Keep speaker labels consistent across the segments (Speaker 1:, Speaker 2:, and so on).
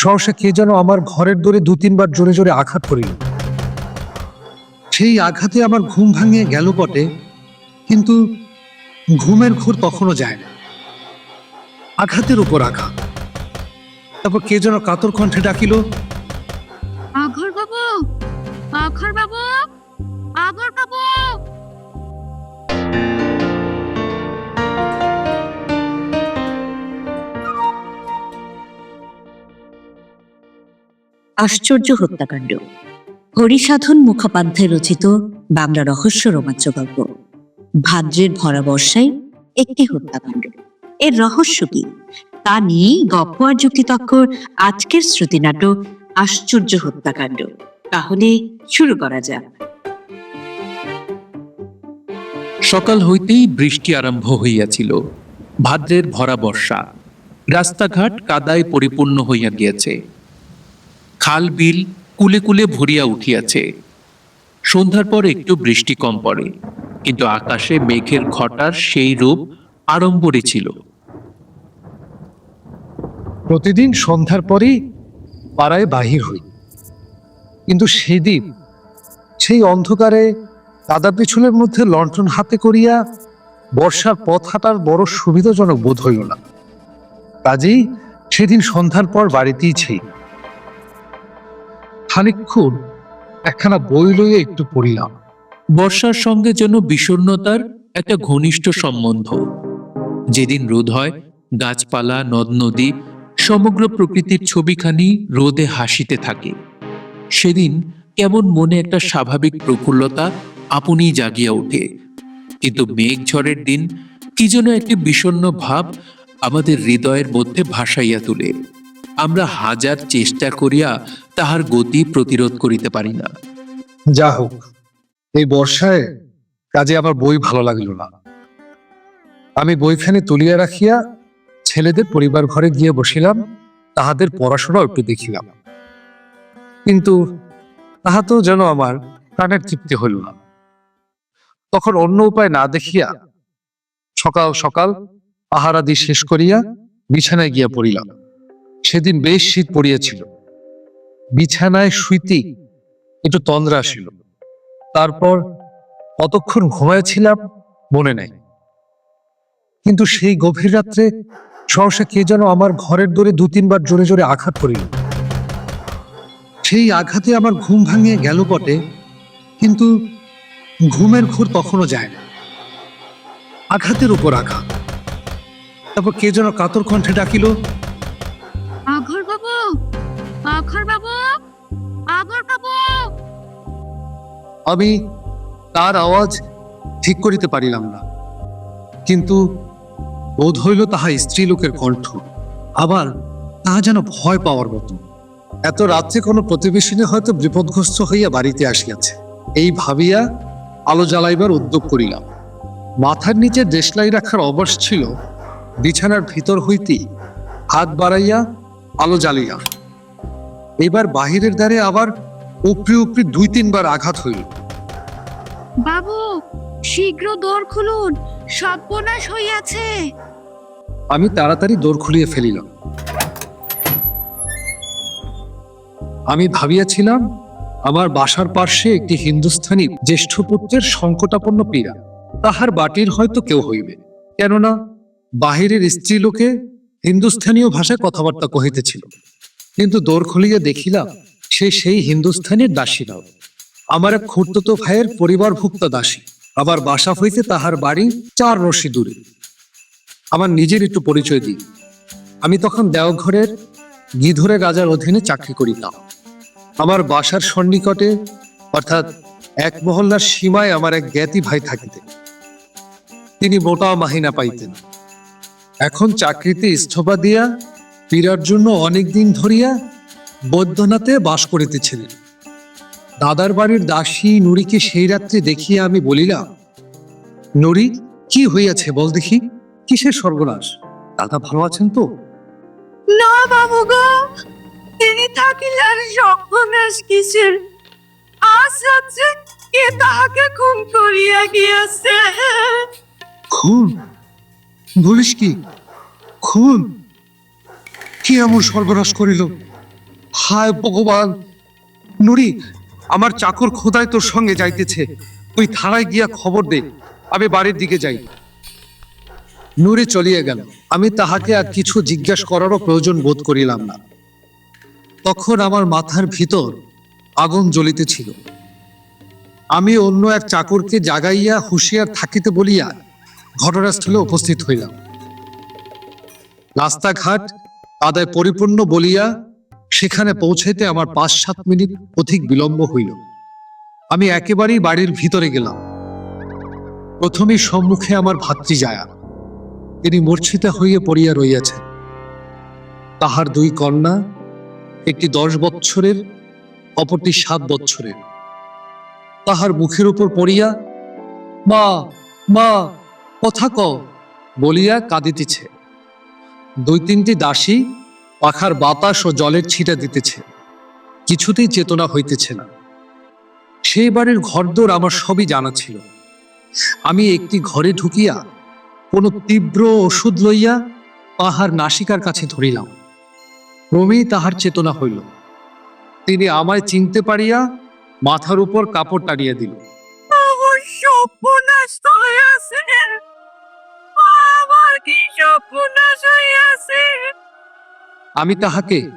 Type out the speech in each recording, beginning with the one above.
Speaker 1: সহসা কে যেন আমার ঘরের দরে দু তিনবার জোরে জোরে আঘাত করিল। সেই আঘাতে আমার ঘুম ভাঙিয়ে গেল বটে, কিন্তু ঘুমের ঘোর তখনও যায় না। আঘাতের উপর আঘাত। তারপর কে যেন কাতর কণ্ঠে ডাকিল,
Speaker 2: আঘর বাবু আঘর বাবু আঘর বাবু।
Speaker 3: আশ্চর্য হত্যাকাণ্ড। হরিসাধন মুখোপাধ্যায় রচিত বাংলা রহস্য রোমাঞ্চ গল্প। ভাদ্রের ভরা বর্ষায় একটি হত্যাকাণ্ড। এর রহস্য কি? তা নিয়েই গপ্প আর যুক্তিতক্কর আজকের শ্রুতি নাটক আশ্চর্য হত্যাকাণ্ড। তাহলে শুরু করা যাক।
Speaker 4: সকাল হইতেই বৃষ্টি আরম্ভ হইয়াছিল। ভাদ্রের ভরা বর্ষা রাস্তাঘাট কাদায় পরিপূর্ণ হইয়া গিয়াছে। খাল বিল কুলে কুলে ভরিয়া উঠিয়াছে। সন্ধ্যার পর একটু বৃষ্টি কম পড়ে, কিন্তু আকাশে মেঘের ঘটার সেই রূপ আড়ম্বরে ছিল।
Speaker 1: প্রতিদিন সন্ধ্যার পরেই পাড়ায় বাহির হই। কিন্তু সেদিন সেই অন্ধকারে কাদা পিছলের মধ্যে লণ্ঠন হাতে করিয়া বর্ষার পথ হাঁটার বড় সুবিধাজনক বোধ হইল না। কাজেই সেদিন সন্ধ্যার পর বাড়িতেই ছিল খানিক্ষণ একখানা বই লইয়া একটু পড়িলাম।
Speaker 4: বর্ষার সঙ্গে যেন বিষণ্ণতার একটা ঘনিষ্ঠ সম্বন্ধ। যেদিন রোদ হয়, গাছপালা নদ নদী সমগ্র প্রকৃতির ছবিখানি রোদে হাসিতে থাকে। সেদিন কেমন মনে একটা স্বাভাবিক প্রফুল্লতা আপনি জাগিয়া ওঠে। কিন্তু মেঘ ঝড়ের দিন কি যেন একটি বিষণ্ণ ভাব আমাদের হৃদয়ের মধ্যে ভাসাইয়া তোলে। আমরা হাজার চেষ্টা করিয়া তাহার গতি প্রতিরোধ করিতে পারি না।
Speaker 1: যা হোক, এই বর্ষায় কাজে আমার বই ভালো লাগিল না। আমি বইখানে তুলিয়া রাখিয়া ছেলেদের পরিবার ঘরে গিয়ে বসিলাম, তাহাদের পড়াশোনা একটু দেখিলাম। কিন্তু তাহা তো যেন আমার প্রাণের তৃপ্তি হইল না। তখন অন্য উপায় না দেখিয়া সকাল সকাল আহারাদি শেষ করিয়া বিছানায় গিয়া পড়িলাম। সেদিন বেশ শীত পড়িয়াছিল। বিছানায় শুইতেই একটু তন্দ্রা আসিল। তারপর কতক্ষণ ঘুমাইছিলাম মনে নাই। কিন্তু সেই গভীর রাত্রে সহসা কে যেন আমার ঘরের দরে দু তিনবার জোরে জোরে আঘাত করিল। সেই আঘাতে আমার ঘুম ভাঙিয়ে গেল বটে, কিন্তু ঘুমের ঘোর তখনও যায় না। আঘাতের উপর আঘাত। তারপর কে যেন কাতর কণ্ঠে ডাকিল আমি তার আওয়াজ ঠিক করিতে পারিলাম না। কিন্তু বোধ হইল তাহা স্ত্রীলোকের কণ্ঠ। আবার তাহা যেন ভয় পাওয়ার মতো। এত রাত্রে কোনো প্রতিবেশিনী হয়তো বিপদগ্রস্ত হইয়া বাড়িতে আসিয়াছে। এই ভাবিয়া আলো জ্বালাইবার উদ্যোগ করিলাম। মাথার নিচে দেশলাই রাখার অবশ ছিল। বিছানার ভিতর হইতেই হাত বাড়াইয়া আলো জ্বালিয়া এবার বাহিরের দ্বারে আবার উপরি উপরি দুই তিনবার আঘাত হইল।
Speaker 2: বাবু, শীঘ্র দোর খুলুন। সর্বনাশ হইয়াছে।
Speaker 1: আমি তাড়াতাড়ি দোর খুলিয়ে ফেলিলাম। আমি ভাবিয়াছিলাম, আমার বাসার পার্শ্বে একটি হিন্দুস্থানি জ্যেষ্ঠ পুত্রের সংকটাপন্ন পীড়া। তাহার বাটির হয়তো কেউ হইবে। কেননা, বাহিরের স্ত্রীলোকে হিন্দুস্থানীয় ভাষায় কথাবার্তা কহিতেছিল। কিন্তু দোর খুলিয়া দেখিলাম, সে সেই হিন্দুস্থানের দাসী নাও আমার এক খুঁড়তো ভাইয়ের পরিবার পরিবারভুক্ত দাসী। আবার বাসা হইতে তাহার বাড়ি চার রশি দূরে। আমার নিজের একটু পরিচয় দিই আমি তখন দেওঘরের গিধরে রাজার অধীনে চাকরি করিতাম। আমার বাসার সন্নিকটে, অর্থাৎ এক মহল্লার সীমায় আমার এক জ্ঞাতি ভাই থাকিতেন। তিনি মোটা মাহিনা পাইতেন। এখন চাকরিতে ইস্তফা দিয়া পীড়ার জন্য অনেক দিন ধরিয়া বৈদ্যনাথে বাস করিতেছিলেন। দাদার বাড়ির দাসী নুরিকে সেই রাত্রে দেখিয়া আমি বলিলাম নুরি কি হইয়াছে বল দেখি কিসের সর্বনাশ? দাদা ভালো আছেন তো?
Speaker 2: না বাবু গো তিনি থাকিলেন সর্বনাশ কিসের? আজ রাত্রে কে তাহাকে খুন করিয়া গিয়াছে?
Speaker 1: খুন? বলিস কি? খুন? কি এমন সর্বনাশ করিল? হায় ভগবান! নুরি আমার চাকর খোদায় তোর সঙ্গে যাইতেছে। তুই থানায় গিয়া খবর দে, আমি বাড়ির দিকে যাই। নুরি চলিয়ে গেল। আমি তাহাকে আর কিছু জিজ্ঞাসা করারও প্রয়োজন বোধ করিলাম না। তখন আমার মাথার ভিতর আগুন জ্বলিতেছিল। আমি অন্য এক চাকরকে জাগাইয়া হুঁশিয়ার থাকিতে বলিয়া ঘটনাস্থলে উপস্থিত হইলাম। রাস্তাঘাট আদায় পরিপূর্ণ বলিয়া সেখানে পৌঁছাইতে আমার পাঁচ সাত মিনিট অধিক বিলম্ব হইল। আমি একেবারেই বাড়ির ভিতরে গেলাম। প্রথমে সম্মুখে আমার ভাতৃ ভাতৃজায়া তিনি মূর্ছিতা হইয়া পড়িয়া রইয়াছেন। তাহার দুই কন্যা, একটি দশ বৎসরের, অপরটি সাত বৎসরের। তাহার মুখের উপর পড়িয়া, মা মা, কথা ক বলিয়া কাঁদিতেছে। দুই তিনটি দাসী পাখার বাতাস ও জলের ছিটা দিতেছে। কিছুতেই চেতনা হইতেছে না। সেই বাড়ির ঘরদোর আমার সবই জানা ছিল। আমি একটি ঘরে ঢুকিয়া কোনো তীব্র ওষুধ লইয়া তাহার নাসিকার কাছে ধরিলাম। ক্রমেই তাহার চেতনা হইল। তিনি আমায় চিনতে পারিয়া মাথার উপর কাপড় টাড়িয়া দিল।
Speaker 2: আমার কি সর্বনাশ হইয়াছে?
Speaker 1: আমি তাহাকে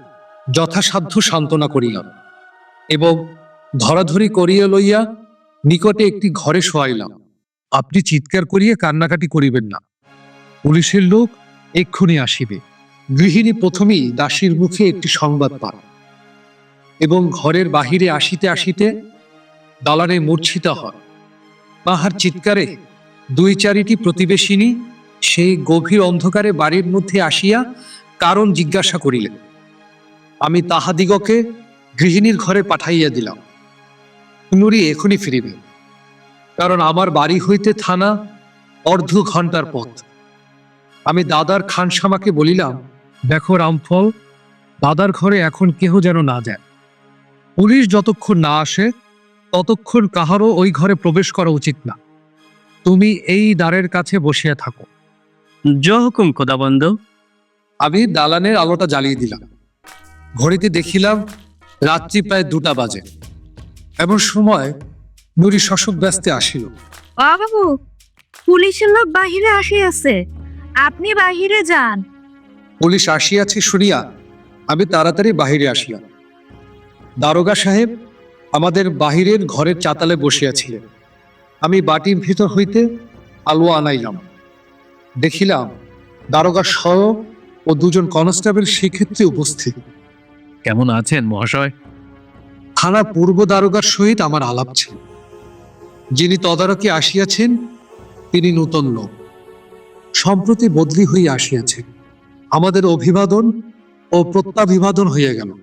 Speaker 1: যথাসাধ্য সান্ত্বনা করিলাম এবং ধরাধরি করিয়া লইয়া নিকটে একটি ঘরে শোয়াইলাম। আপনি চিৎকার করিয়া কান্নাকাটি করিবেন না। পুলিশের লোক এক্ষুনি আসিবে। গৃহিণী প্রথমেই দাসীর মুখে একটি সংবাদ পান এবং ঘরের বাহিরে আসিতে আসিতে দালানে মূর্ছিতা হয়। তাহার চিৎকারে দুই চারিটি প্রতিবেশিনী সেই গভীর অন্ধকারে বাড়ির মধ্যে আসিয়া কারণ জিজ্ঞাসা করিলেন। আমি তাহাদিগকে গৃহিণীর ঘরে পাঠাইয়া দিলাম। নুরি এখনই ফিরিবে, কারণ আমার বাড়ি হইতে থানা অর্ধ ঘণ্টার পথ। আমি দাদার খানসামাকে বলিলাম, দেখো রামফল, দাদার ঘরে এখন কেহ যেন না যায়। পুলিশ যতক্ষণ না আসে, ততক্ষণ কাহারও ওই ঘরে প্রবেশ করা উচিত না। তুমি এই দ্বারের কাছে বসিয়া থাকো।
Speaker 5: জো হুকুম খোদাবন্ধ।
Speaker 1: আমি দালানের আলোটা জ্বালিয়ে দিলাম। ঘড়িতে দেখিলাম রাত্রি প্রায় দুটা বাজে। এমন সময় নুরি শশক ব্যস্তে আসিল।
Speaker 2: বাবু পুলিশের লোক বাহিরে আসিয়াছে আপনি বাহিরে যান।
Speaker 1: পুলিশ আসিয়াছে শুনিয়া আমি তাড়াতাড়ি বাহিরে আসিলাম। দারোগা সাহেব আমাদের বাহিরের ঘরের চাতালে বসিয়াছিলেন। আমি বাটির ভিতর হইতে আলুয়া আনাইলাম। দেখিলাম দারোগা সহ ও দুজন কনস্টেবল সেক্ষেত্রে উপস্থিত।
Speaker 4: কেমন আছেন মহাশয়?
Speaker 1: থানা পূর্ব দারোগার সহিত আমার আলাপ ছিল। যিনি তদারকি আসিয়াছেন তিনি নূতন লোক। সম্প্রতি বদলি হইয়া আসিয়াছেন। আমাদের অভিবাদন ও প্রত্যাভিবাদন হইয়া গেল।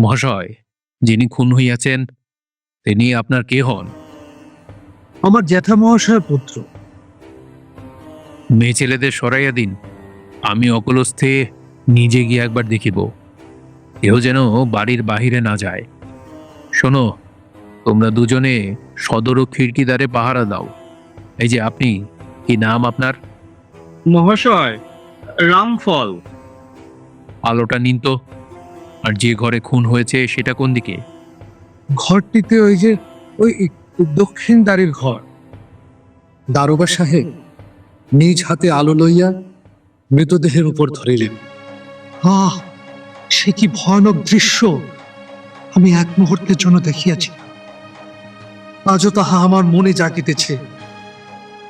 Speaker 4: মহাশয় যিনি খুন হইয়াছেন তিনি আপনার কে হন?
Speaker 1: আমার জ্যাঠা মহাশয়ের পুত্র।
Speaker 4: মেয়ে ছেলেদের সরাইয়া দিন। আমি অকলস্থে নিজে গিয়ে একবার দেখিব। কেউ যেন বাড়ির বাহিরে না যায়। শোনো তোমরা দুজনে সদর ও খিড়কিদারে পাহারা দাও। এই যে আপনি কি নাম আপনার?
Speaker 5: মহাশয় রামফল।
Speaker 4: আলোটা নিন তো। আর যে ঘরে খুন হয়েছে সেটা কোন দিকে?
Speaker 1: ঘরটিতে ওই যে ওই দক্ষিণ দ্বারের ঘর। দারোগা সাহেব নিজ হাতে আলো লইয়া মৃতদেহের উপর ধরিলেন। আহ সে কি ভয়ানক দৃশ্য! আমি এক মুহূর্তের জন্য দেখিয়াছি। আজও তাহা আমার মনে জাগিতেছে।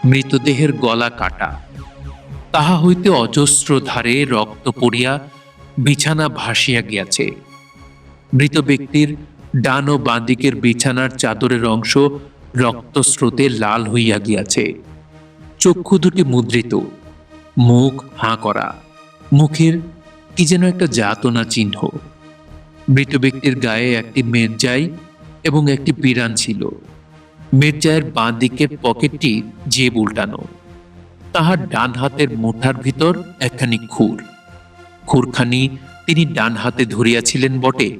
Speaker 4: মৃতদেহের গলা কাটা। তাহা হইতে অজস্র ধারে রক্ত পড়িয়া বিছানা ভাসিয়া গিয়াছে। মৃত ব্যক্তির ডান ও বাঁদিকের বিছানার চাদরের অংশ রক্তস্রোতে লাল হইয়া গিয়াছে। চক্ষু দুটি মুদ্রিত। মুখ হাঁ করা। মুখের কি যেন একটা যাতনা চিহ্ন। মৃত ব্যক্তির গায়ে একটি মেরজাই এবং একটি পিরান ছিল। মির্জায়ের বাঁ দিকের পকেটটি জেব উল্টানো। তাহার ডান হাতের মুঠার ভিতর একখানি খুর। খুরখানি তিনি ডান হাতে ধরিয়াছিলেন বটে,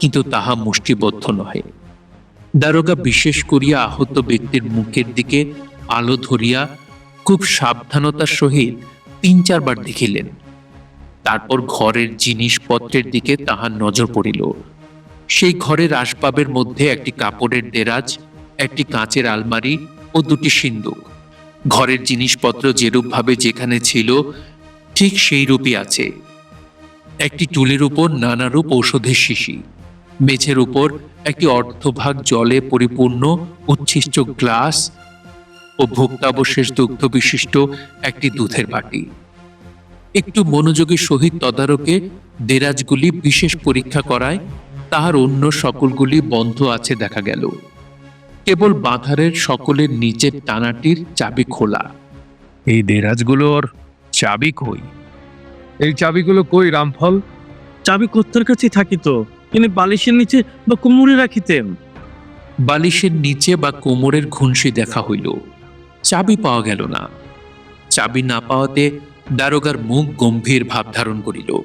Speaker 4: কিন্তু তাহা মুষ্টিবদ্ধ নহে। দারোগা বিশেষ করিয়া আহত ব্যক্তির মুখের দিকে আলো ধরিয়া খুব সাবধানতার সহিত তিন চারবার দেখিলেন। তারপর ঘরের জিনিসপত্রের দিকে তাহার নজর পড়িল। সেই ঘরের আসবাবের মধ্যে একটি কাপড়ের দেরাজ, একটি কাঁচের আলমারি ও দুটি সিন্দুক। ঘরের জিনিসপত্র যেরূপভাবে যেখানে ছিল, ঠিক সেই রূপই আছে। একটি টুলের উপর নানারূপ ঔষধের শিশি, মেঝের উপর একটি অর্ধভাগ জলে পরিপূর্ণ উচ্ছিষ্ট গ্লাস ও ভোক্তাবশেষ দুগ্ধ বিশিষ্ট একটি দুধের বাটি। একটু মনোযোগী সহিত তদারকে দেরাজগুলি বিশেষ পরীক্ষা করায় তাহার অন্য সকলগুলি বন্ধ আছে দেখা গেল। কেবল বাঁধারের সকলের নিচের টানাটির চাবি খোলা।
Speaker 6: এই দেরাজগুলোর চাবি কই?
Speaker 1: এই চাবিগুলো কই রামফল?
Speaker 7: চাবি কর্তার কাছেই থাকিত তিনি বালিশের নিচে বা কোমরে রাখিতেন।
Speaker 4: বালিশের নিচে বা কোমরের ঘুনসি দেখা হইল। চাবি পাওয়া গেল না। চাবি না পাওয়াতে দারোগার মুখ গম্ভীর ভাব ধারণ করিল।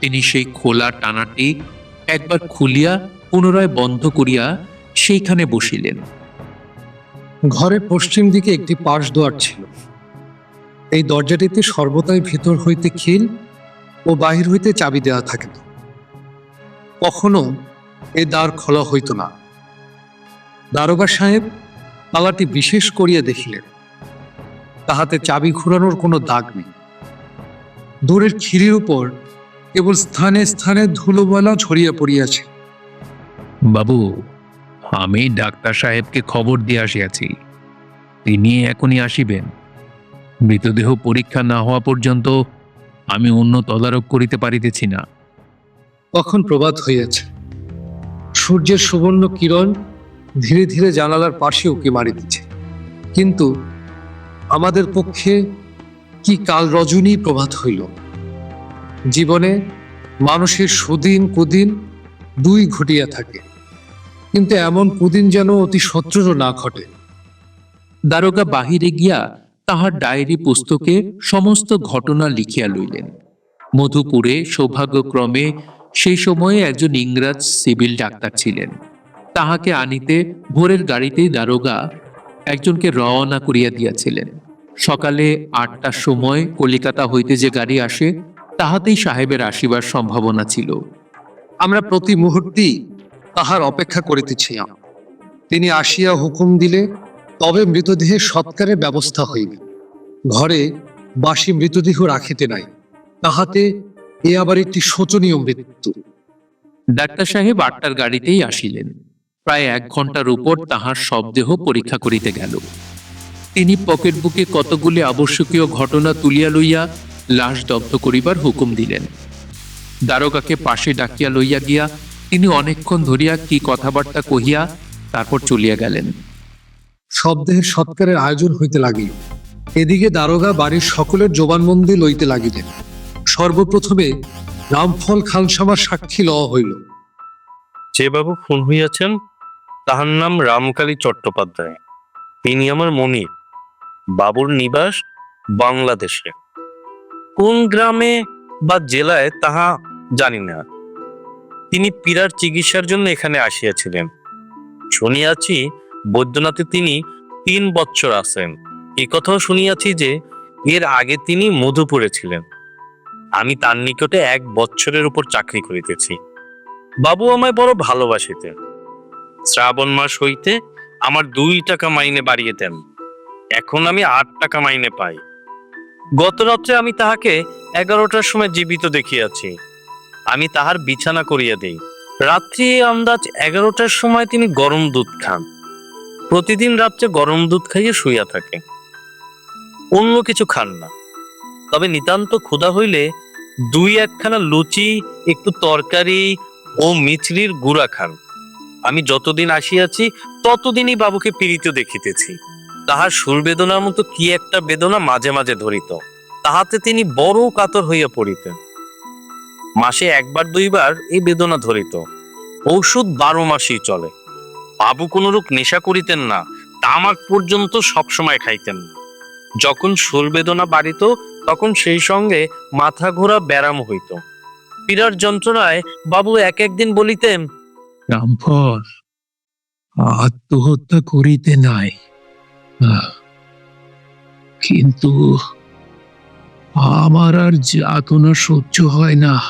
Speaker 4: তিনি সেই খোলা টানাটি একবার খুলিয়া পুনরায় বন্ধ করিয়া সেইখানে বসিলেন।
Speaker 1: ঘরের পশ্চিম দিকে একটি পাশ দোয়ার ছিল। এই দরজাটিতে সর্বদাই ভিতর হইতে খিল ও বাহির হইতে চাবি দেওয়া থাকিত। কখনো এ দ্বার খোলা হইত না। দারোগা সাহেব তালাটি বিশেষ করিয়া দেখিলেন। তাহাতে চাবি ঘুরানোর কোনো দাগ নেই। দূরের খিরির উপর কেবল স্থানে স্থানে ধুলোবালা ছড়িয়া পড়িয়াছে।
Speaker 6: বাবু আমি ডাক্তার সাহেবকে খবর দিয়ে আসিয়াছি। তিনি এখনই আসিবেন। মৃতদেহ পরীক্ষা না হওয়া পর্যন্ত আমি অন্য তদারক করিতে পারিতেছি না।
Speaker 1: তখন প্রবাদ হইয়াছে? সূর্যের সুবর্ণ কিরণ ধীরে ধীরে জানালার পাশে উকি মারিতেছে কিন্তু আমাদের পক্ষে কি কাল রজনী প্রভাত হইল? জীবনে মানুষের সুদিন কুদিন দুই ঘটিয়া থাকে। কিন্তু এমন কুদিন যেন অতি সত্তরও না ঘটে।
Speaker 4: দারোগা বাহিরে গিয়া তাহার ডায়েরি পুস্তকে সমস্ত ঘটনা লিখিয়া লইলেন। মধুপুরে সৌভাগ্যক্রমে সেই সময়ে একজন ইংরাজ সিভিল ডাক্তার ছিলেন। তাহাকে আনিতে ভোরের গাড়িতেই দারোগা একজনকে রওনা করিয়া দিয়াছিলেন। সকালে আটটার সময় কলিকাতা হইতে যে গাড়ি আসে তাহাতেই সাহেবের আসিবার সম্ভাবনা ছিল।
Speaker 1: আমরা প্রতি মুহূর্তেই তাহার অপেক্ষা করিতেছিলাম তিনি আসিয়া হুকুম দিলে তবে মৃতদেহের সৎকারের ব্যবস্থা হইবে। ঘরে বাসি মৃতদেহ রাখিতে নাই তাহাতে এ আবার একটি শোচনীয় মৃত্যু।
Speaker 4: ডাক্তার সাহেব আটটার গাড়িতেই আসিলেন। প্রায় এক ঘণ্টার উপর তাহার শবদেহ পরীক্ষা করিতে গেল। তিনি পকেট বুকে কতগুলি আবশ্যকীয় ঘটনা তুলিয়া লইয়া লাশ দগ্ধ করিবার হুকুম দিলেন। দারোগাকে পাশে ডাকিয়া লইয়া গিয়া তিনি অনেকক্ষণ ধরিয়া কি কথাবার্তা কহিয়া তারপর চলিয়া গেলেন।
Speaker 1: শবদেহের সৎকারের আয়োজন হইতে লাগিল। এদিকে দারোগা বাড়ির সকলের জবানবন্দি লইতে লাগিলেন। সর্বপ্রথমে রামফল খানসামার সাক্ষী লওয়া হইল।
Speaker 5: যে বাবু খুন হইয়াছেন? তাহার নাম রামকালী চট্টোপাধ্যায়। তিনি আমার মনির বাবুর নিবাস বাংলাদেশে। কোন গ্রামে বা জেলায় তাহা জানি না। তিনি পীড়ার চিকিৎসার জন্য এখানে আসিয়াছিলেন। শুনিয়াছি বৈদ্যনাথে তিনি তিন বৎসর আছেন। এ কথাও শুনিয়াছি যে, এর আগে তিনি মধুপুরে ছিলেন। আমি তার নিকটে এক বৎসরের উপর চাকরি করিতেছি। বাবু আমায় বড় ভালোবাসিতেন। শ্রাবণ মাস হইতে আমার দুই টাকা মাইনে বাড়িয়ে দেন। এখন আমি আট টাকা মাইনে পাই। গত রাত্রে আমি তাহাকে এগারোটার সময় জীবিত দেখিয়াছি। আমি তাহার বিছানা করিয়া দেই। রাত্রি আন্দাজ এগারোটার সময় তিনি গরম দুধ খান। প্রতিদিন রাত্রে গরম দুধ খাইয়ে শুইয়া থাকে। অন্য কিছু খান না। তবে নিতান্ত ক্ষুধা হইলে দুই একখানা লুচি, একটু তরকারি ও মিছরির গুড়া খান। আমি যতদিন আসিয়াছি, ততদিনই বাবুকে পীড়িত দেখিতেছি। তাহার সুর বেদনার মতো কি একটা বেদনা মাঝে মাঝে ধরিত। তাহাতে তিনি বড় কাতর হইয়া পড়িতেন। মাসে একবার দুইবার এই বেদনা ধরিত। ঔষধ বারো মাসই চলে। বাবু কোনরূপ নেশা করিতেন না, তামাক পর্যন্ত সবসময় খাইতেন যখন সুর বেদনা বাড়িত, তখন সেই সঙ্গে মাথা ঘোরা ব্যারাম হইত। পীড়ার যন্ত্রণায় বাবু এক একদিন বলিতেন
Speaker 6: রামফল আত্মহত্যা করিতে নাই। কিন্তু
Speaker 8: আমার আর যাতনা সহ্য হয় না।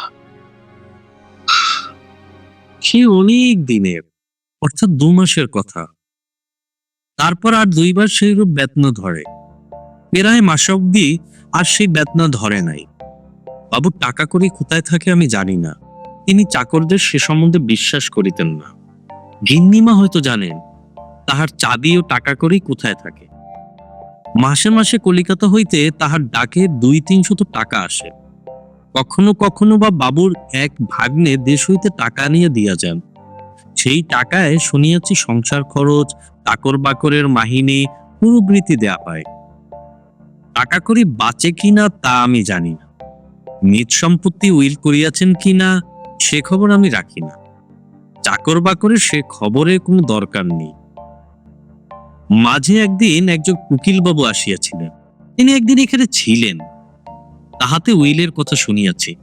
Speaker 5: সে অনেক দিনের, অর্থাৎ দু মাসের কথা। তারপর আর দুইবার সেই রূপ বেতনা ধরে। প্রায় মাস অব্দি আর সেই বেতনা ধরে নাই। বাবু, টাকা করি কোথায় থাকে আমি জানি না। তিনি চাকরদের সে সম্বন্ধে বিশ্বাস করিতেন না। গিন্নিমা হয়তো জানেন, তাহার চাবি ও টাকা করি কোথায় থাকে। মাসে মাসে কলিকাতা হইতে তাহার ডাকে দুই তিনশত টাকা আসে। কখনো কখনো বা বাবুর এক ভাগ্নে দেশ হইতে টাকা নিয়ে দিয়া যান। সেই টাকায় শুনিয়াছি সংসার খরচ চাকর বাকরের মাহিনী পুরোবৃত্তি দেয়া হয় টাকা করি বাঁচে কিনা তা আমি জানি না। নিজ সম্পত্তি উইল করিয়াছেন কিনা সে খবর আমি রাখি না। চাকর বাকরের সে খবরের কোনো দরকার নেই। মাঝে একদিন একজন উকিল বাবু আসিয়াছিলেন। তিনি একদিন এখানে ছিলেন। তাহাতে উইলের কথা শুনিয়াছি।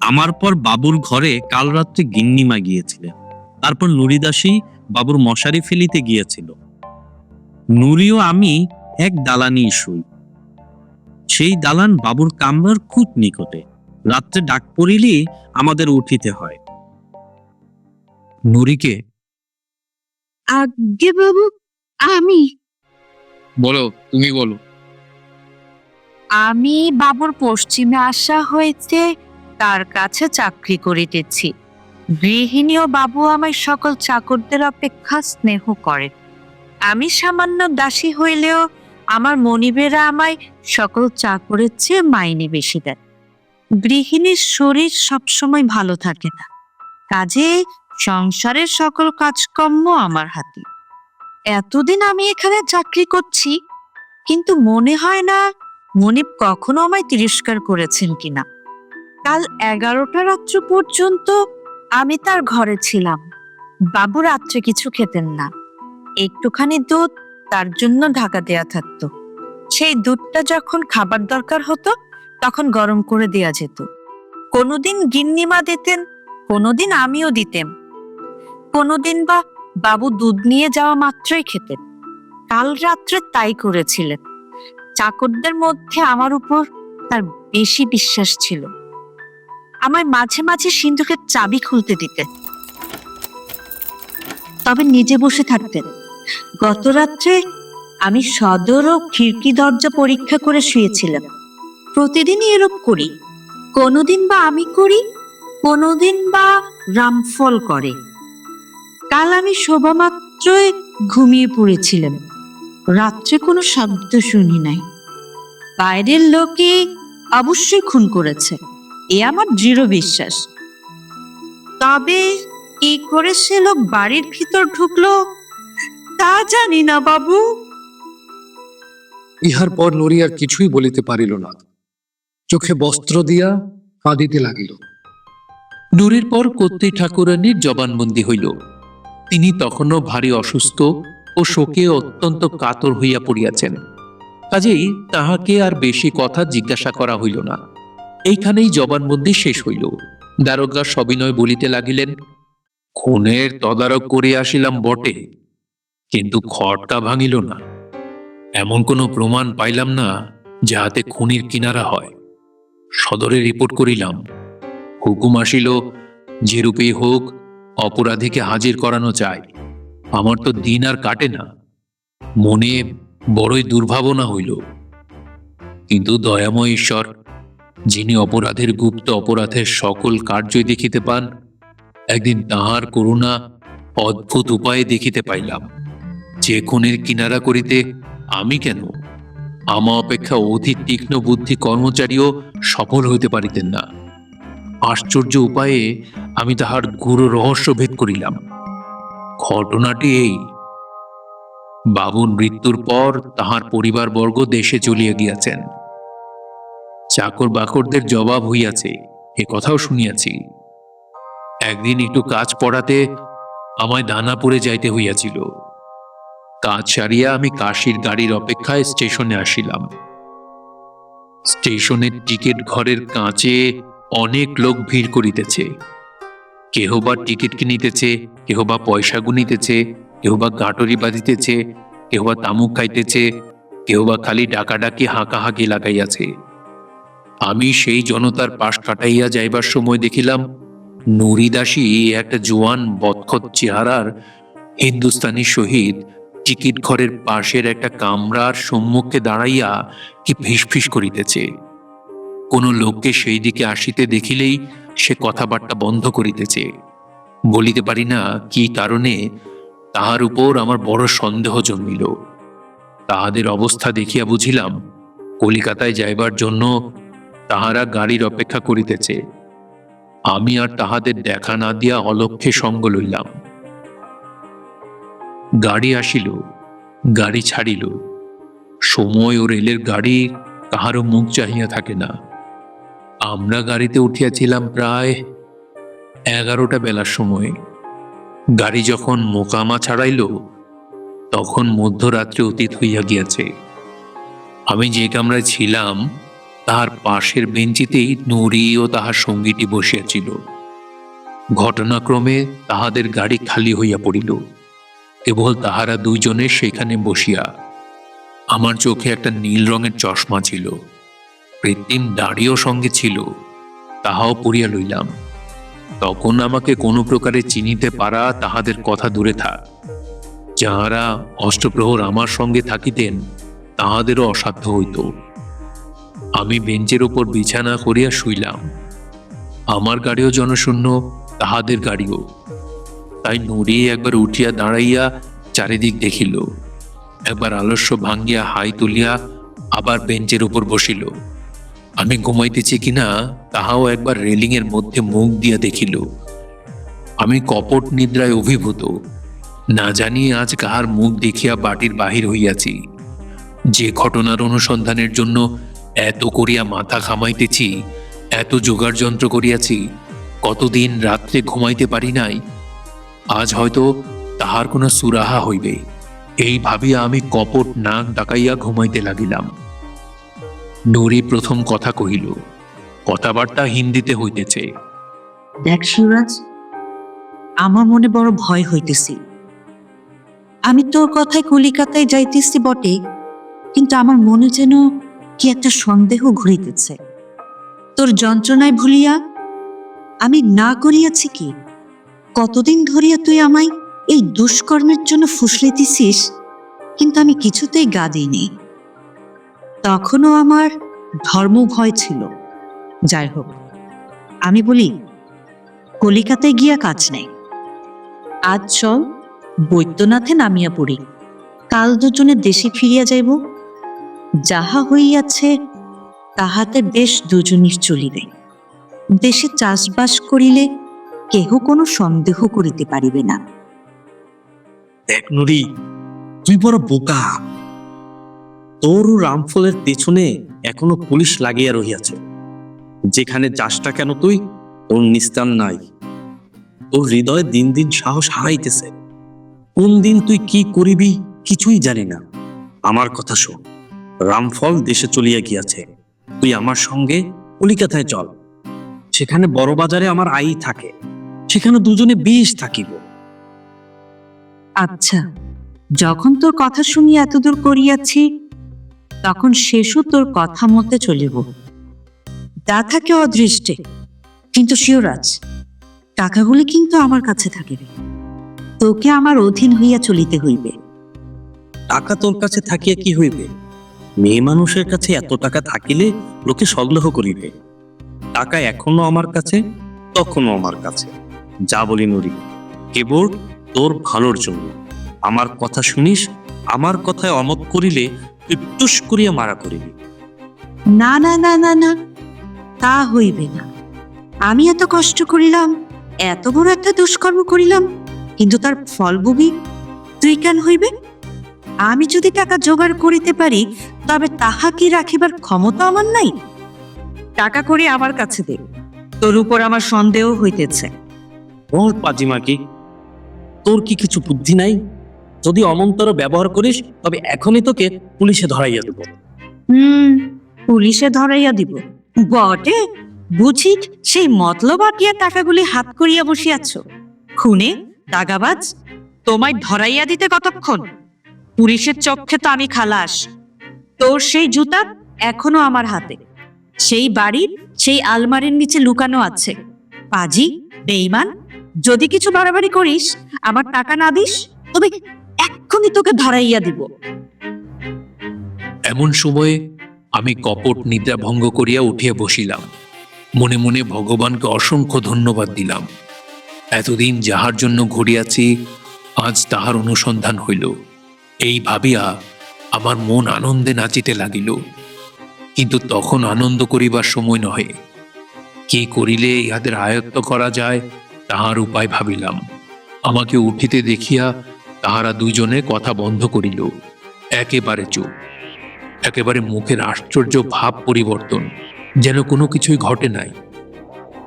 Speaker 5: আমার পর বাবুর ঘরে কাল রাত্রে গিন্নিমা গিয়েছিলেন। তারপর নুরিদাসী বাবুর মশারি ফেলিতে গিয়েছিল। নুরিও আমি এক দালানি শুই। সেই দালান বাবুর কামরার খুব নিকটে। রাত্রে ডাক পড়িলে আমাদের উঠিতে হয়।
Speaker 4: নুরিকে
Speaker 2: আজ্ঞে বাবু আমি।
Speaker 4: বলো তুমি বলো।
Speaker 2: আমি বাবুর পশ্চিমে আসা হয়েছে তার কাছে চাকরি করিতেছি। গৃহিণী ও বাবু আমায় সকল চাকরদের অপেক্ষা স্নেহ করে। আমি সামান্য দাসী হইলেও আমার মনিবেরা আমায় সকল চাকরের চেয়ে মাইনে বেশি দেয় গৃহিণীর শরীর সবসময় ভালো থাকে না। কাজে সংসারের সকল কাজকর্ম আমার হাতে। এতদিন আমি এখানে চাকরি করছি, কিন্তু মনে হয় না মনিব কখনো আমায় তিরস্কার করেছেন কিনা। কাল এগারোটা রাত্র পর্যন্ত আমি তার ঘরে ছিলাম। বাবু রাত্রে কিছু খেতেন না। একটুখানি দুধ তার জন্য ঢাকা দেয়া থাকতো। সেই দুধটা যখন খাবার দরকার হতো তখন গরম করে দেয়া যেত। কোনোদিন গিন্নিমা দিতেন, কোনোদিন আমিও দিতেম। কোনোদিন বা বাবু দুধ নিয়ে যাওয়া মাত্রই খেতেন। কাল রাত্রে তাই করেছিলেন। চাকরদের মধ্যে আমার উপর তার বেশি বিশ্বাস ছিল। আমায় মাঝে মাঝে সিন্ধুকের চাবি খুলতে দিতেন।
Speaker 3: তবে নিজে বসে থাকতেন। গত রাত্রে আমি সদর ও খিড়কি দরজা পরীক্ষা করে শুয়েছিলাম। প্রতিদিনই এরূপ করি। কোনোদিন বা আমি করি, কোনোদিন বা রামফল করে। কাল আমি শোভা মাত্রই ঘুমিয়ে পড়েছিলাম। রাত্রে কোনো শব্দ শুনি নাই। বাইরের লোকে অবশ্যই খুন করেছে। এ আমার দৃঢ় বিশ্বাস। তবে কি করে সে লোক বাড়ির ভিতর ঢুকলো, তা জানি না বাবু।
Speaker 1: ইহার পর আর কিছুই বলিতে পারিল না। চোখে বস্ত্র দিয়া কাঁদিতে লাগিল।
Speaker 4: নুরের পর কর্তে ঠাকুরানীর জবানবন্দি হইল। তিনি তখনও ভারী অসুস্থ ও শোকে অত্যন্ত কাতর হইয়া পড়িয়াছেন। কাজেই তাহাকে আর বেশি কথা জিজ্ঞাসা করা হইল না। এইখানেই জবানবন্দি শেষ হইল। দারোগা সবিনয় বলিতে লাগিলেন, খুনের তদারক করে আসিলাম বটে, কিন্তু খড়টা ভাঙিল না। এমন কোনো প্রমাণ পাইলাম না যাহাতে খুনির কিনারা হয়। সদরে রিপোর্ট করিলাম। হুকুম আসিল যেরূপেই হোক অপরাধীকে হাজির করানো চাই। আমার তো দিন আর কাটে না। মনে বড়ই দুর্ভাবনা হইল। কিন্তু দয়াময় ঈশ্বর, যিনি অপরাধের গুপ্ত অপরাধের সকল কার্যই দেখিতে পান, একদিন তাহার করুণা অদ্ভুত উপায়ে দেখিতে পাইলাম। যে খুনের কিনারা করিতে আমি কেন আমা অপেক্ষা অধিক তীক্ষ্ণ বুদ্ধি কর্মচারীও সফল হইতে পারিতেন না। আশ্চর্য উপায়ে আমি তাহার গুরু রহস্য ভেদ করিলাম। ঘটনাটি এই। বাবুর মৃত্যুর পর তাহার পরিবারবর্গ দেশে চলিয়া গিয়াছেন। চাকর বাকরদের জবাব হইয়াছে, এ কথাও শুনিয়াছি। একদিন একটু কাজ পড়াতে আমায় দানাপুরে যাইতে হইয়াছিল। কাজ সারিয়া আমি কাশির গাড়ির অপেক্ষায় স্টেশনে আসিলাম। স্টেশনের টিকিট ঘরের কাঁচে অনেক লোক ভিড় করিতেছে। কেহ বা টিকিট কিনিতেছে, কেহ বা পয়সা গুনিতেছে, কেহ বা গাঁটরি বাঁধিতেছে কেহ বা তামুক খাইতেছে, কেহ বা খালি ডাকাডাকি হাঁকাহাঁকি লাগাইয়াছে। আমি সেই জনতার পাশ কাটাইয়া যাইবার সময় দেখিলাম, নুরিদাসী একটা জোয়ান বৎখত চেহারার হিন্দুস্তানি সহিত টিকিট ঘরের পাশের একটা কামরার সম্মুখে দাঁড়াইয়া কি ফিসফিস করিতেছে। কোন লোককে সেই দিকে আসিতে দেখিলেই সে কথাবার্তা বন্ধ করিতেছে। বলিতে পারি না কি কারণে তাহার উপর আমার বড় সন্দেহ জন্মিল। তাহাদের অবস্থা দেখিয়া বুঝিলাম, কলিকাতায় যাইবার জন্য তাহারা গাড়ির অপেক্ষা করিতেছে। আমি আর তাহাদের দেখা না দিয়া অলক্ষে সঙ্গ লইলাম। গাড়ি আসিল, গাড়ি ছাড়িল। সময় ও রেলের গাড়ি কাহারও মুখ চাহিয়া থাকে না। আমরা গাড়িতে উঠিয়াছিলাম প্রায় এগারোটা বেলার সময়। গাড়ি যখন মোকামা ছাড়াইল, তখন মধ্যরাত্রে অতীত হইয়া গিয়াছে। আমি যে কামরায় ছিলাম, তাহার পাশের বেঞ্চিতেই নুরি ও তাহার সঙ্গীটি বসিয়াছিল। ঘটনাক্রমে তাহাদের গাড়ি খালি হইয়া পড়িল। কেবল তাহারা দুইজনে সেখানে বসিয়া, আমার চোখে একটা নীল রঙের চশমা ছিল, কৃত্রিম দাড়িও সঙ্গে ছিল, তাহাও পড়িয়া লইলাম। তখন আমাকে কোনো প্রকারে চিনিতে পারা তাহাদের কথা দূরে থাক। যাহারা অষ্টপ্রহর আমার সঙ্গে থাকিতেন, তাহাদেরও অসাধ্য হইত। আমি বেঞ্চের ওপর বিছানা করিয়া শুইলাম। আমার গাড়িও জনশূন্য, তাহাদের গাড়িও। তাই নুরি একবার উঠিয়া দাঁড়াইয়া চারিদিক দেখিল। একবার আলস্য ভাঙ্গিয়া হাই তুলিয়া আবার বেঞ্চের উপর বসিল। আমি ঘুমাইতেছি কিনা তাহাও একবার রেলিংয়ের মধ্যে মুখ দিয়া দেখিল। আমি কপট নিদ্রায় অভিভূত। না জানি আজ কাহার মুখ দেখিয়া বাটির বাহির হইয়াছি। যে ঘটনার অনুসন্ধানের জন্য এত করিয়া মাথা খামাইতেছি এত জোগাড় যন্ত্র করিয়াছি, কতদিন রাত্রে ঘুমাইতে পারি নাই আজ হয়তো তাহার কোনো সুরাহা হইবে। এই ভাবিয়া আমি কপট নাক ডাকাইয়া ঘুমাইতে লাগিলাম। নুরি প্রথম কথা কহিল, কথাবার্তা হিন্দিতে হইতেছে।
Speaker 3: দেখ শিবরাজ আমার মনে বড় ভয় হইতেছি। আমি তোর কথায় কলিকাতায় যাইতেছি বটে, কিন্তু আমার মনে যেন কি একটা সন্দেহ ঘুরিতেছে। তোর যন্ত্রণায় ভুলিয়া আমি না করিয়াছি কি? কতদিন ধরিয়া তুই আমায় এই দুষ্কর্মের জন্য ফুসলিতেছিস? কিন্তু আমি কিছুতেই গা দিইনি। তখনও আমার ধর্ম ভয় ছিল। যাই হোক, আমি বলি, কলিকাতায় গিয়া কাজ নেই। আজ চল, বৈদ্যনাথে নামিয়া পড়ি। কাল দুজনে দেশে ফিরিয়া যাইব। যাহা হইয়াছে, তাহাতে বেশ দুজনের চলিবে। দেশে চাষবাস করিলে কেহ কোনো সন্দেহ করিতে পারিবে না।
Speaker 5: দেখ নুরি, তুই বড় বোকা। তোর রামফলের পেছনে এখনও পুলিশ লাগিয়া রহিয়াছে। যেখানে যাসটা কেন তুই, তোর নিস্তার নাই। তোর হৃদয়ে দিন দিন সাহস হারাইতেছে। কোন দিন তুই কি করিবি কিছুই জানি না। আমার কথা শোন, রামফল দেশে চলিয়া গিয়াছে। তুই আমার সঙ্গে কলিকাতায় চল। সেখানে বড় বাজারে আমার আই থাকে। সেখানে দুজনে বেশ থাকিব।
Speaker 3: আচ্ছা যখন তোর কথা শুনিয়া এতদূর করিয়াছি তখন শেষও তোর কথা মতে চলিব। তা থাকে অদৃষ্টে কিন্তু শিওরাজ টাকাগুলি কিন্তু আমার কাছে থাকিবে। তোকে আমার অধীন হইয়া চলিতে হইবে।
Speaker 5: টাকা তোর কাছে থাকিয়া কি হইবে? মেয়ে মানুষের কাছে এত টাকা থাকিলে লোকে সন্দেহ করিবে। টাকা এখনও আমার কাছে তখনও আমার কাছে। যা বলি নুরি কেবল তোর ভালোর জন্য। আমার কথা শুনিস, আমার কথায় অমত করিলে তুই টুস করিয়া মারা করিবি।
Speaker 3: না না না না না, তা হইবে না। আমি এত কষ্ট করিলাম, এত বড় একটা দুষ্কর্ম করিলাম, কিন্তু তার ফল ভুগি তুই কেন হইবে? আমি যদি টাকা জোগাড় করিতে পারি, তবে তাহা কি রাখিবার ক্ষমতা আমার নাই। টাকা করে আমার কাছে দে, তোর উপর আমার সন্দেহ হইতেছে।
Speaker 5: বল পাজিমা কি? তোর কি কিছু বুদ্ধি নাই? যদি অমন্তর ব্যবহার করিস, তবে এখনই তোকে পুলিশে ধরাইয়া দেব।
Speaker 3: হুম, পুলিশে ধরাইয়া দিব। বটে, বুঝি সেই মতলব আটিয়া টাকাগুলি হাত করিয়া বসিয়াছ। খুনে, দাগাবাজ, তোমায় ধরাইয়া দিতে কতক্ষণ? পুলিশের চক্ষে তো আমি খালাস। তোর সেই জুতা এখনও আমার হাতে। সেই বাড়ির সেই আলমারির নিচে লুকানো আছে। পাজি, বেইমান যদি কিছু বাড়াবাড়ি করিস, আমার টাকা না দিস, তবে এক্ষুনি তোকে ধরাইয়া দিব।
Speaker 4: এমন সময়ে আমি কপট নিদ্রা ভঙ্গ করিয়া উঠিয়া বসিলাম। মনে মনে ভগবানকে অসংখ্য ধন্যবাদ দিলাম। এতদিন যাহার জন্য ঘুরিয়াছি আজ তাহার অনুসন্ধান হইল। এই ভাবিয়া আমার মন আনন্দে নাচিতে লাগিল। কিন্তু তখন আনন্দ করিবার সময় নহে। কি করিলে ইহাদের আয়ত্ত করা যায় তাহার উপায় ভাবিলাম। আমাকে উঠিতে দেখিয়া তাহারা দুইজনে কথা বন্ধ করিল। একেবারে চুপ। একেবারে মুখের আশ্চর্য ভাব পরিবর্তন, যেন কোনো কিছুই ঘটে নাই।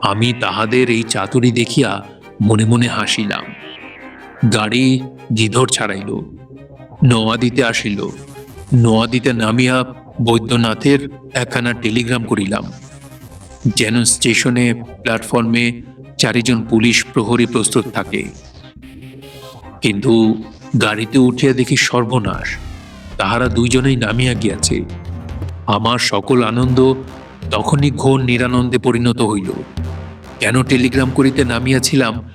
Speaker 4: আমি তাহাদের এই চাতুরি দেখিয়া মনে মনে হাসিলাম। গাড়ি গিধর ছাড়াইল। নোয়াদিতে আসিল। নোয়াদিতে নামিয়া বৈদ্যনাথের একখানা টেলিগ্রাম করিলাম। যেন স্টেশনে, প্ল্যাটফর্মে চারিজন পুলিশ প্রহরী প্রস্তুত থাকে। কিন্তু গাড়িতে উঠিয়া দেখি সর্বনাশ। তাহারা দুইজনেই নামিয়া গিয়াছে। আমার সকল আনন্দ তখনই ঘোর নিরানন্দে পরিণত হইল। কেন টেলিগ্রাম করিতে নামিয়াছিলাম,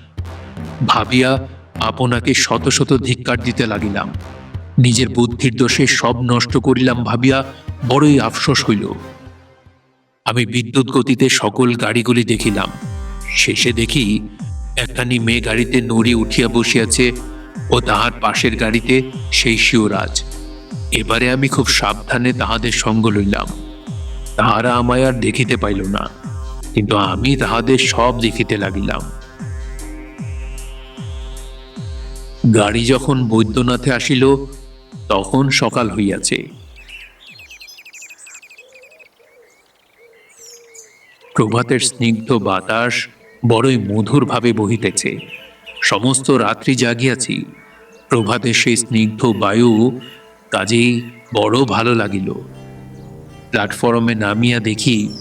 Speaker 4: ভাবিয়া আপনাকে শত শত ধিক্কার দিতে লাগিলাম। নিজের বুদ্ধির দোষে সব নষ্ট করিলাম ভাবিয়া বড়ই আফসোস হইল। আমি বিদ্যুৎ গতিতে সকল গাড়িগুলি দেখিলাম। শেষে দেখি একখানি মেয়ে গাড়িতে নড়ি উঠিয়া বসিয়াছে ও তাহার পাশের গাড়িতে সেই শিওরাজ। এবারে আমি খুব সাবধানে তাহাদের সঙ্গ লইলাম। তাহারা আমায় আর দেখিতে পাইল না, কিন্তু আমি তাহাদের সব দেখিতে লাগিলাম। গাড়ি যখন বৈদ্যনাথে আসিল, তখন সকাল হইয়াছে। প্রভাতের স্নিগ্ধ বাতাস বড়ই মধুরভাবে বহিতেছে। সমস্ত রাত্রি জাগিয়াছি। প্রভাতের সেই স্নিগ্ধ বায়ু কাজেই বড় ভালো লাগিল। প্ল্যাটফর্মে নামিয়া দেখি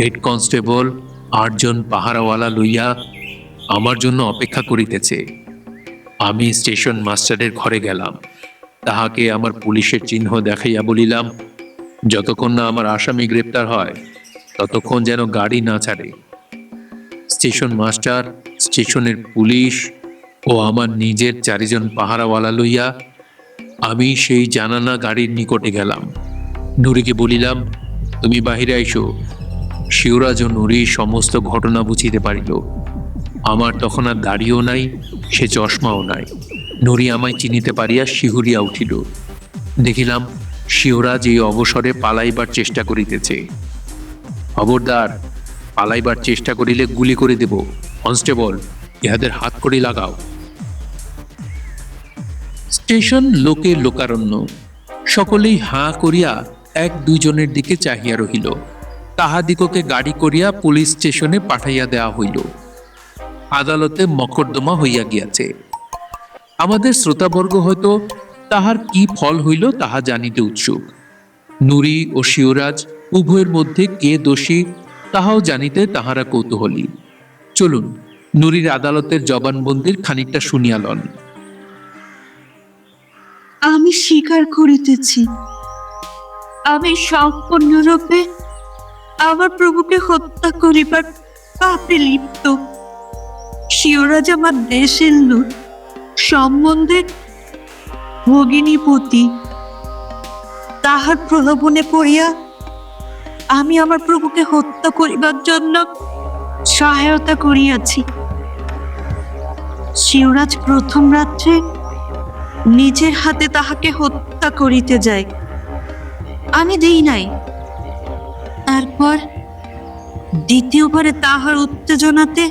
Speaker 4: হেড কনস্টেবল আটজন পাহারাওয়ালা লইয়া আমার জন্য অপেক্ষা করিতেছে। আমি স্টেশন মাস্টারের ঘরে গেলাম। তাহাকে আমার পুলিশের চিহ্ন দেখাইয়া বলিলাম, যতক্ষণ না আমার আসামি গ্রেপ্তার হয়, ততক্ষণ যেন গাড়ি না ছাড়ে। স্টেশন মাস্টার, স্টেশনের পুলিশ ও আমার নিজের চারিজন পাহারাওয়ালা লইয়া আমি সেই জানানা গাড়ির নিকটে গেলাম। নুরিকে বলিলাম, তুমি বাহিরে আইসো। শিবরাজ ও নুরি সমস্ত ঘটনা বুঝিতে পারিল। আমার তখন আর দাড়িও নাই, সে চশমাও নাই। নুরি আমায় চিনিতে পারিয়া শিহুরিয়া উঠিল। দেখিলাম শিবরাজ এই অবসরে পালাইবার চেষ্টা করিতেছে। খবরদার পালাইবার চেষ্টা করিলে গুলি করে দেব। কনস্টেবল, ইহাদের হাত করি লাগাও। স্টেশন লোকে লোকারণ্য। সকলেই হাঁ করিয়া এক দুইজনের দিকে চাহিয়া রহিল। তাহাদিগকে গাড়ি করিয়া পুলিশ স্টেশনে পাঠাইয়া দেওয়া হইল। আদালতে মকদ্দমা হইয়া গিয়াছে। আমাদের শ্রোতাবর্গ হয়তো তাহার কি ফল হইল তাহা জানিতে উৎসুক। নুরি ও শিওরাজ উভয়ের মধ্যে কে দোষী তাহাও জানিতে তাহারা কৌতূহলী। চলুন, নুরির আদালতের জবানবন্দির খানিকটা শুনিয়া লন।
Speaker 2: আমি স্বীকার করিতেছি। আমি সম্পূর্ণরূপে আমার প্রভুকে হত্যা করিবার পাপে লিপ্ত। শিবরাজ আমার দেশের লোক, সম্বন্ধে ভগিনীপতি, তাহার প্রলোভনে পড়িয়া আমি আমার প্রভুকে হত্যা করিবার জন্য সহায়তা করিয়াছি। শিবরাজ প্রথম রাত্রে নিজের হাতে তাহাকে হত্যা করিতে যায়। আমি দেই নাই। তারপর দ্বিতীয়বারে তাহার উত্তেজনাতে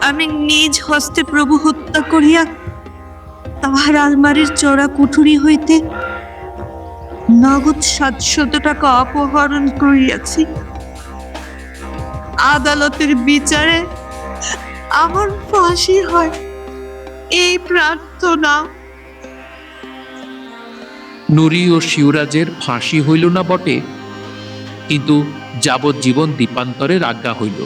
Speaker 2: আমি নিজ হস্তে প্রভু হত্যা করিয়া তাহার আলমারির চড়া কুঠুরি হইতে নগদ সাতশত টাকা অপহরণ করিয়াছি। আদালতের বিচারে আমার ফাঁসি হয়। এই প্রার্থনা।
Speaker 4: নুরি ও শিবরাজের ফাঁসি হইল না বটে, কিন্তু যাবজ্জীবন দ্বীপান্তরের আজ্ঞা হইল।